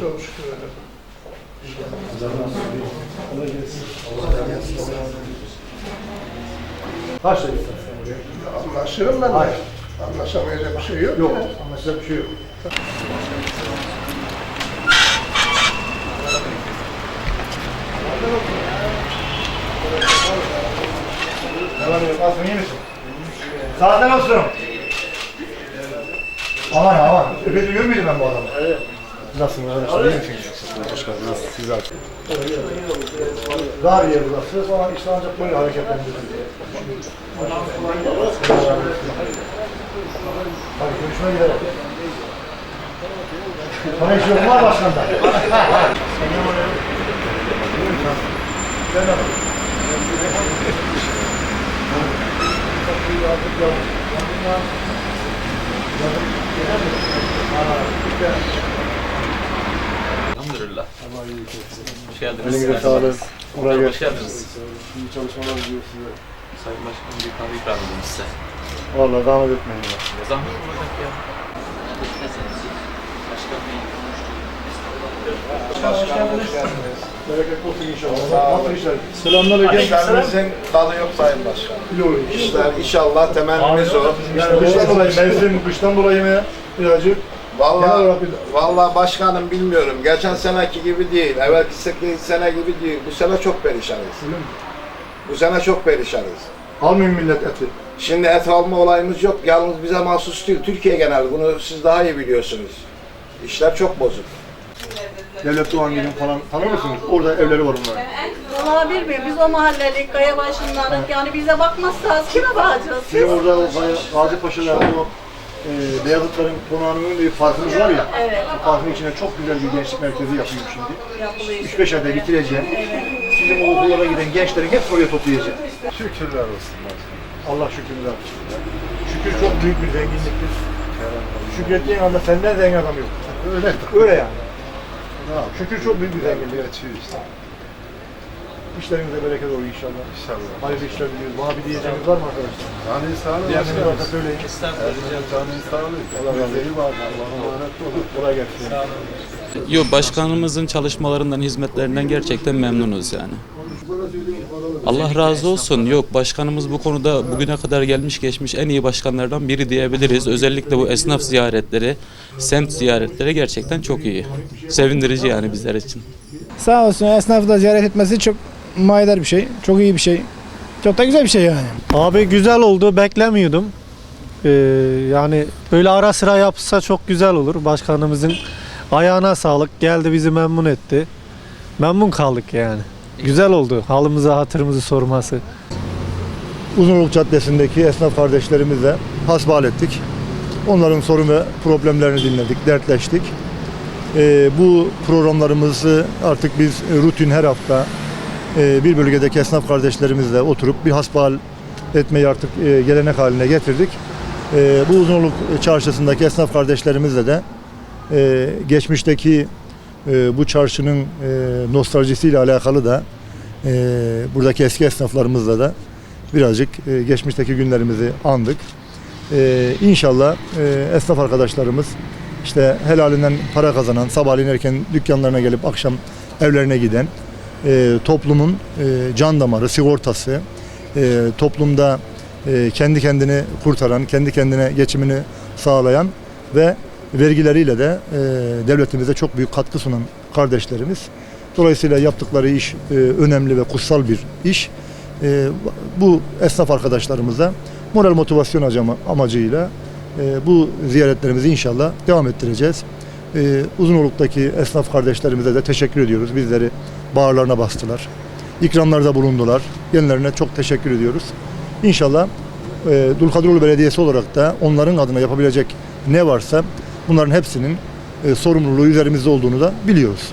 Çok şükür ederim. Kaç lira istersen buraya? Anlaşırım ben. Hayır. Anlaşamayacak bir şey yok. Yok, ya. anlaşılacak bir şey yok. Var yok, nasılsın, iyi misin? Saatler olsun. Aman aman, öpücüğü görmüydüm ben bu adamı. Evet. Nasılsın arkadaşlar, iyi misiniz? Hoş geldiniz, siz artık. Dar yer burası, sonra işte ancak böyle hareketlendirilir. Hadi görüşmek üzere. Sana hiç yok mu var başkanda? Sen de bak. Elhamdülillah. Hoş geldiniz. Elinize sağlık. Oraya Hoş geç. geldiniz. İyi çalışmalar diliyoruz size. Sayın Başkanım bir kahve ikram edeyim size. Vallahi zahmet etmeyin ya. Ne zahmet olacak ya. Başkan Bey Bereketli olsun inşallah. Nasıl işler? Selamünaleyküm. İşlerimizin tadı yok Sayın Başkan. Yok. İşler inşallah temennimiz o. Yani kıştan dolayı, mevsim kıştan dolayı mı birazcık? Genel Vallahi, olarak bir- vallahi başkanım bilmiyorum. Geçen seneki gibi değil. Evvelki se- sene gibi değil. Bu sene çok perişanız. Öyle mi? Bu sene çok perişanız. Almıyor millet eti. Şimdi et alma olayımız yok. Yalnız bize mahsus değil. Türkiye genel. Bunu siz daha iyi biliyorsunuz. İşler çok bozuk. Devlet Doğan Gül'ün falan tanır mısınız? Orada evleri var onların. Vallahi bilmiyorum. Biz o mahallelik, kaya başındalık. Yani bize bakmazsanız kime bakacağız siz? orada o Gazi- Gazi Paşa'da o e, Beyazıtların konağının bir parkımız var ya. Evet. O parkın içine çok güzel bir gençlik merkezi yapıyor şimdi. Yapılıyor. 3-5 ayda bitireceğim. Sizin o okullara giden gençlerin hepsi oraya toplayacağım. Şükürler olsun. Allah şükürler. Şükür çok büyük bir zenginliktir. Şükrettiğin anda senden zengin adam yok. Öyle. Öyle yani. Şükür çok büyük bir zenginlik. İşlerinize bereket olur inşallah. İnşallah. Hayırlı işler diliyoruz. Bana bir diyeceğiniz var mı arkadaşlar? Yani sağ olun. Diğerleriniz varsa söyleyin. Canınız sağ olun. Allah razı olsun. Allah'a emanet olun. Kolay gelsin. Yok başkanımızın çalışmalarından, hizmetlerinden gerçekten memnunuz yani. Allah razı olsun. Yok başkanımız bu konuda bugüne kadar gelmiş geçmiş en iyi başkanlardan biri diyebiliriz. Özellikle bu esnaf ziyaretleri, semt ziyaretleri gerçekten çok iyi. Sevindirici yani bizler için. Sağ olsun esnafı da ziyaret etmesi çok manidar bir şey. Çok iyi bir şey. Çok da güzel bir şey yani. Abi güzel oldu. Beklemiyordum. Ee, yani böyle ara sıra yapsa çok güzel olur. Başkanımızın ayağına sağlık. Geldi bizi memnun etti. Memnun kaldık yani. Güzel oldu. Halımızı hatırımızı sorması. Uzunoluk Caddesi'ndeki esnaf kardeşlerimizle hasbihal ettik. Onların sorun ve problemlerini dinledik, dertleştik. Ee, bu programlarımızı artık biz rutin her hafta bir bölgedeki esnaf kardeşlerimizle oturup bir hasbihal etmeyi artık e, gelenek haline getirdik. E, bu Uzunoluk çarşısındaki esnaf kardeşlerimizle de e, geçmişteki e, bu çarşının nostaljisiyle alakalı da buradaki eski esnaflarımızla da birazcık geçmişteki günlerimizi andık. İnşallah esnaf arkadaşlarımız işte helalinden para kazanan, sabahleyin erken dükkanlarına gelip akşam evlerine giden, e, toplumun e, can damarı, sigortası, e, toplumda e, kendi kendini kurtaran, kendi kendine geçimini sağlayan ve vergileriyle de e, devletimize çok büyük katkı sunan kardeşlerimiz. Dolayısıyla yaptıkları iş e, önemli ve kutsal bir iş. E, bu esnaf arkadaşlarımıza moral motivasyon amacıyla e, bu ziyaretlerimizi inşallah devam ettireceğiz. E, Uzunoluk'taki esnaf kardeşlerimize de teşekkür ediyoruz. Bizleri bağırlarına bastılar. İkramlarda bulundular. Kendilerine çok teşekkür ediyoruz. İnşallah e, Dulkadiroğlu Belediyesi olarak da onların adına yapabilecek ne varsa bunların hepsinin e, sorumluluğu üzerimizde olduğunu da biliyoruz.